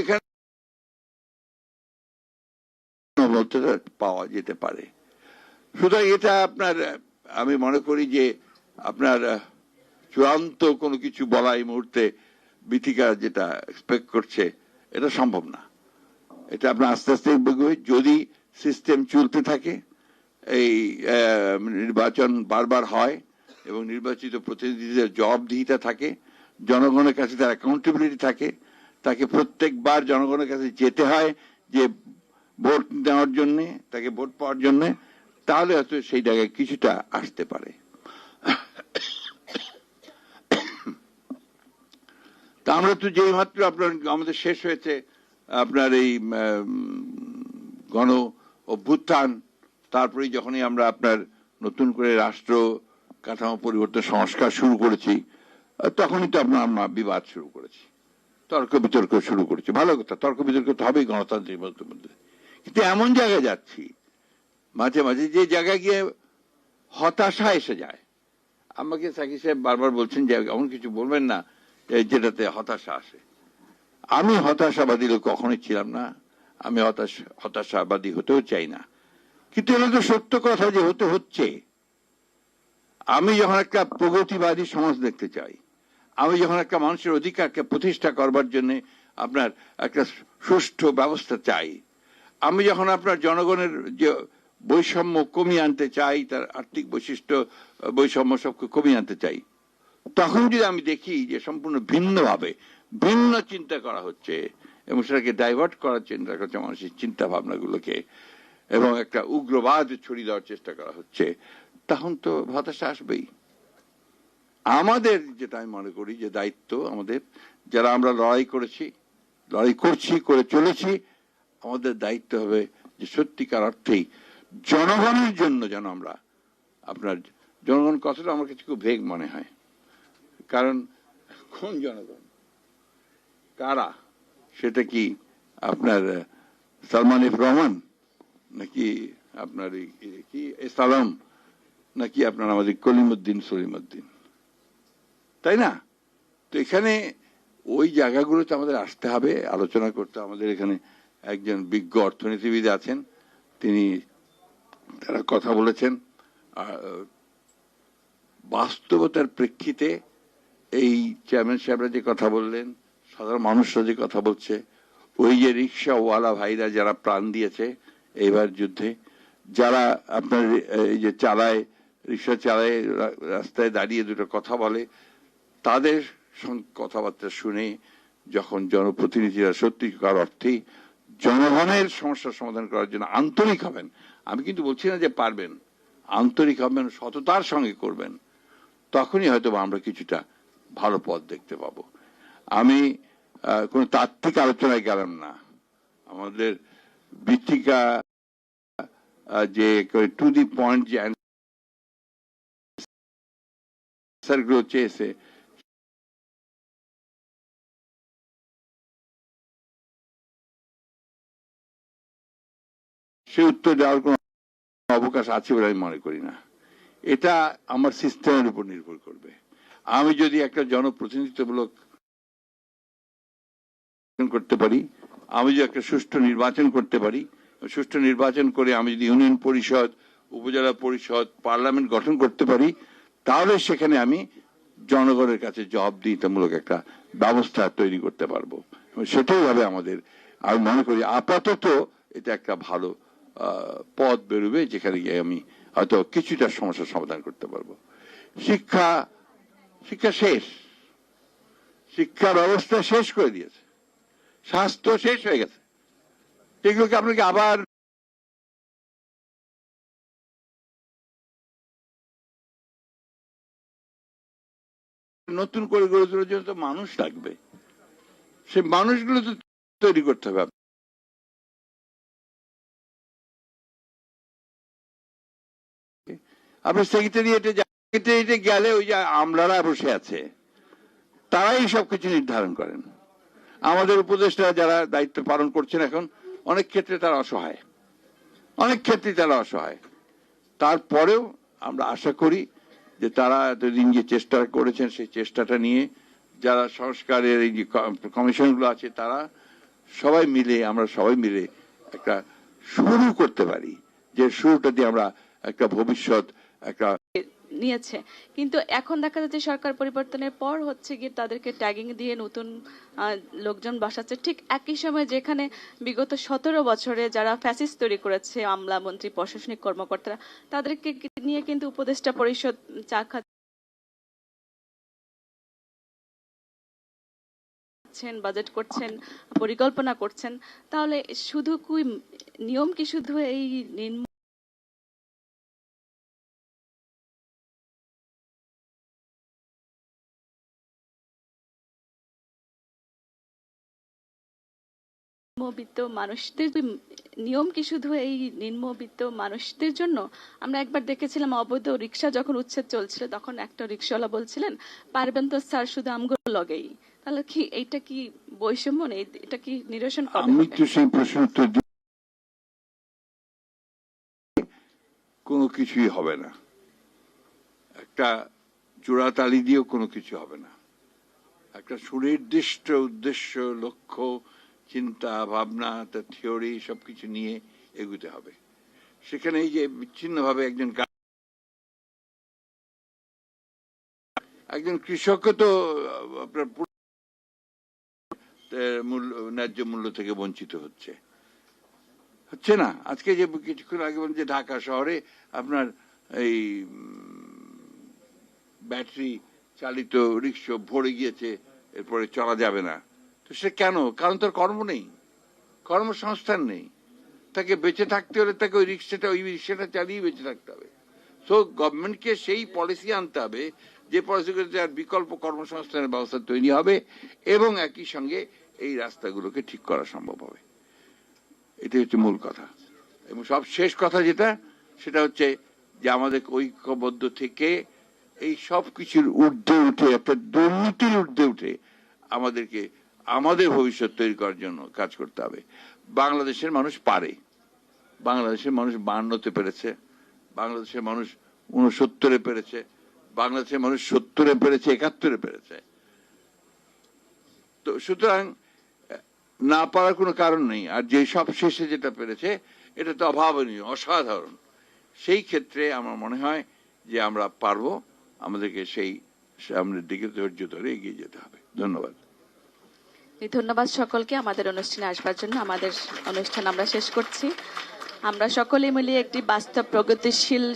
এখানে পাওয়া যেতে পারে সুতরাং এটা আপনার, আমি মনে করি যে আপনার চূড়ান্ত কোনো কিছু বলা এই মুহূর্তে বিথিকা যেটা এক্সপেক্ট করছে, এটা সম্ভব না এটা আপনার আস্তে আস্তে। যদি সিস্টেম চলতে থাকে, এই নির্বাচন বারবার হয় এবং নির্বাচিত প্রতিনিধিদের জবাবদিহিতা থাকে, জনগণের কাছে তার অ্যাকাউন্টেবিলিটি থাকে তাকে প্রত্যেকবার জনগণের কাছে যেতে হয় যে ভোট দেওয়ার জন্য, তাকে ভোট পাওয়ার জন্য, তাহলে হয়তো সেই জায়গায় কিছুটা আসতে পারে। তা আমরা তো যেই মাত্র আপনার, আমাদের শেষ হয়েছে আপনার এই গণ অভ্যুত্থান, তারপরেই যখনই আমরা আপনার নতুন করে রাষ্ট্র কাঠামো পরিবর্তন সংস্কার শুরু করেছি, তখনই তো আপনার আমরা বিবাদ শুরু করেছি। তর্ক বিতর্ক শুরু করেছি। ভালো কথা, তর্ক বিতর্ক তো হবেই গণতান্ত্রিক মধ্যে কিন্তু এমন জায়গায় যাচ্ছি, মাঝে মাঝে যে জায়গায় গিয়ে হতাশা এসে যায়। আমাকে সাকি সাহেব বারবার বলছেন যে, এমন কিছু বলবেন না যেটাতে হতাশা আসে। আমি হতাশাবাদী লোক কখনোই ছিলাম না। আমি হতাশ হতাশাবাদী হতেও চাই না। কিন্তু এটা তো সত্য কথা যে হতে হচ্ছে। আমি যখন একটা প্রগতিবাদী সমাজ দেখতে চাই আমি যখন একটা মানুষের অধিকারকে প্রতিষ্ঠা করবার জন্য আপনার একটা সুষ্ঠু ব্যবস্থা চাই, আমি যখন আপনার জনগণের যে বৈষম্য কমিয়ে আনতে চাই, তার আর্থিক বৈশিষ্ট্য, বৈষম্য সবকে কমিয়ে আনতে চাই, তখন যদি আমি দেখি যে সম্পূর্ণ ভিন্নভাবে, ভিন্ন চিন্তা করা হচ্ছে এবং সেটাকে ডাইভার্ট করার চিন্তা করছে মানুষের চিন্তা ভাবনাগুলোকে এবং একটা উগ্রবাদ ছড়িয়ে দেওয়ার চেষ্টা করা হচ্ছে, তখন তো হতাশা আসবেই। আমাদের যেটা আমি মনে করি যে দায়িত্ব আমাদের, যারা আমরা লড়াই করেছি, লড়াই করছি, করে চলেছি, আমাদের দায়িত্ব হবে যে সত্যিকার অর্থেই জনগণের জন্য যেন আমরা আপনার, জনগণ কথাটা আমার কাছে খুব ভেগ মনে হয়। কারণ কোন জনগণ? কারা? সেটা কি আপনার, সালমান এফ রহমান? নাকি আপনার কি সালাম? নাকি আপনার আমাদের কলিমুদ্দিন সলিমুদ্দিন? তাই না? তো এখানে ওই জায়গাগুলোতে আমাদের আসতে হবে। আলোচনা করতে আমাদের এখানে একজন বিজ্ঞ অর্থনীতিবিদ আছেন। তিনি তারা কথা বলেছেন। বাস্তবতার প্রেক্ষিতে এই চেয়ারম্যান সাহেবরা যে কথা বললেন, সাধারণ মানুষরা যে কথা বলছে, ওই যে রিক্সাওয়ালা ভাইরা যারা প্রাণ দিয়েছে এইবার যুদ্ধে, যারা আপনার, এই যে চালায়, রিক্সা চালায় রাস্তায় দাঁড়িয়ে দুটো কথা বলে তাদের কথাবার্তা শুনে যখন জনপ্রতিনিধিরা সত্যিকার অর্থেই জনগণের সমস্যার সমাধান করার জন্য আন্তরিক হবেন, আমি কিন্তু বলছি না যে পারবেন, আন্তরিক হবেন, সততার সঙ্গে করবেন, তখনই হয়তো আমরা কিছুটা ভালো পথ দেখতে পাবো। আমি কোনো তাত্ত্বিক আলোচনায় গেলাম না। আমাদের বৃত্তিকা যে টু দি পয়েন্ট যে চেয়েছে সে উত্তর দেওয়ার কোনো অবকাশ আছে বলে আমি মনে করি না। এটা আমার সিস্টেমের উপর নির্ভর করবে। আমি যদি একটা জনপ্রতিনিধিত্বমূলক করতে পারি, আমি যদি একটা সুষ্ঠু নির্বাচন করতে পারি, সুষ্ঠু নির্বাচন করে আমি যদি ইউনিয়ন পরিষদ, উপজেলা পরিষদ, পার্লামেন্ট গঠন করতে পারি, তাহলে সেখানে আমি জনগণের কাছে জবাবদিহিতামূলক একটা ব্যবস্থা তৈরি করতে পারব। সেটাই হবে আমাদের, আমি মনে করি আপাতত এটা একটা ভালো পথ বেরোবে যেখানে গিয়ে আমি হয়তো কিছুটা সমস্যার সমাধান করতে পারব। শিক্ষা শিক্ষা শেষ। শিক্ষা ব্যবস্থা শেষ করে দিয়েছে। স্বাস্থ্য শেষ হয়ে গেছে। এগুলোকে আপনাকে আবার নতুন করে গড়ে তোলার জন্য তো মানুষ লাগবে। সে মানুষগুলো তো তৈরি করতে হবে। আপনার সেক্রেটারিয়েটে সেক্রেটারিয়েটে গেলে ওই যে আমলারা বসে আছে, তারাই সব কিছু নির্ধারণ করেন। আমাদের উপদেষ্টা যারা দায়িত্ব পালন করছেন এখন, অনেক ক্ষেত্রে তারা অসহায়। অনেক ক্ষেত্রে তারা অসহায়। তারপরেও আমরা আশা করি যে তারা এতদিন যে চেষ্টা করেছেন, সেই চেষ্টাটা নিয়ে যারা সংস্কারের এই যে কমিশনগুলো আছে, তারা সবাই মিলে, আমরা সবাই মিলে একটা শুরু করতে পারি। যে শুরুটা দিয়ে আমরা একটা ভবিষ্যৎ একটা নিয়েছে। কিন্তু এখন দেখা যাচ্ছে সরকার পরিবর্তনের পর হচ্ছে গিয়ে তাদেরকে ট্যাগিং দিয়ে নতুন লোকজন বসাচ্ছে। ঠিক একই সময় যেখানে বিগত সতেরো বছরে যারা ফ্যাসিস তৈরি করেছে, আমলা মন্ত্রী, প্রশাসনিক কর্মকর্তারা, তাদেরকে নিয়ে কিন্তু উপদেষ্টা পরিষদ চা খাচ্ছেন বাজেট করছেন, পরিকল্পনা করছেন, তাহলে শুধু কি নিয়ম কি শুধু এই নিম্ন নিম্নবিত্ত মানুষদের নিয়ম কি শুধু এই নিম্নবিত্ত মানুষদের জন্য? আমরা একবার দেখেছিলাম অবৈধ রিক্সা যখন উচ্ছেদ চলছিল তখন একটা রিক্সাওয়ালা বলছিলেন পারবেন তো স্যার শুধু আমগুলো লগেই। তাহলে কি এইটা কি বৈষম্য? নেই এটা কি নিরসন আমি তো সেই প্রশ্ন উত্তর কোনো কিছুই হবে না। একটা জোড়াতালি দিয়েও কোনো কিছু হবে না। একটা সুনির্দিষ্ট উদ্দেশ্য লক্ষ্য চিন্তা, ভাবনা তার থিওরি সবকিছু নিয়ে এগুতে হবে। সেখানে এই যে বিচ্ছিন্নভাবে একজন একজন কৃষকও তো, আপনার মূল্য, ন্যায্য মূল্য থেকে বঞ্চিত হচ্ছে। হচ্ছে না? আজকে যে কিছুক্ষণ আগে বললাম যে ঢাকা শহরে আপনার এই ব্যাটারি চালিত রিক্সা ভরে গিয়েছে, এরপরে চলা যাবে না। তো সে কেন? কারণ তার কর্ম নেই, কর্মসংস্থান নেই। তাকে বেঁচে থাকতে হলে তাকে ওই রিক্সাটা ওই রিক্সাটা চালিয়ে বেঁচে থাকতে হবে। তো গভর্নমেন্টকে সেই পলিসি আনতে হবে, যে পলিসি করে তার বিকল্প কর্মসংস্থানের ব্যবস্থা তৈরি হবে এবং একই সঙ্গে এই রাস্তাগুলোকে ঠিক করা সম্ভব হবে। এটাই হচ্ছে মূল কথা। এবং সব শেষ কথা যেটা, সেটা হচ্ছে যে আমাদের ঐক্যবদ্ধ থেকে এই সব কিছুর ঊর্ধ্বে উঠে, একটা দুর্নীতির ঊর্ধ্বে উঠে আমাদেরকে আমাদের ভবিষ্যৎ তৈরি করার জন্য কাজ করতে হবে। বাংলাদেশের মানুষ পারে। বাংলাদেশের মানুষ বান্নতে পেরেছে। বাংলাদেশের মানুষ উনসত্তরে পেরেছে। বাংলাদেশের মানুষ সত্তরে পেরেছে, একাত্তরে পেরেছে। তো সুতরাং, না পারার কোনো কারণ নেই। আর যে সব শেষে যেটা পেরেছে, এটা তো অভাবনীয়, অসাধারণ। সেই ক্ষেত্রে আমার মনে হয় যে আমরা পারব। আমাদেরকে সেই সামনের দিকে ধৈর্য ধরে এগিয়ে যেতে হবে। ধন্যবাদ। ধন্যবাদ সকলকে আমাদের অনুষ্ঠানে আসবার জন্য। আমাদের অনুষ্ঠান আমরা শেষ করছি। আমরা সকলে মিলিয়ে একটি বাস্তব প্রগতিশীল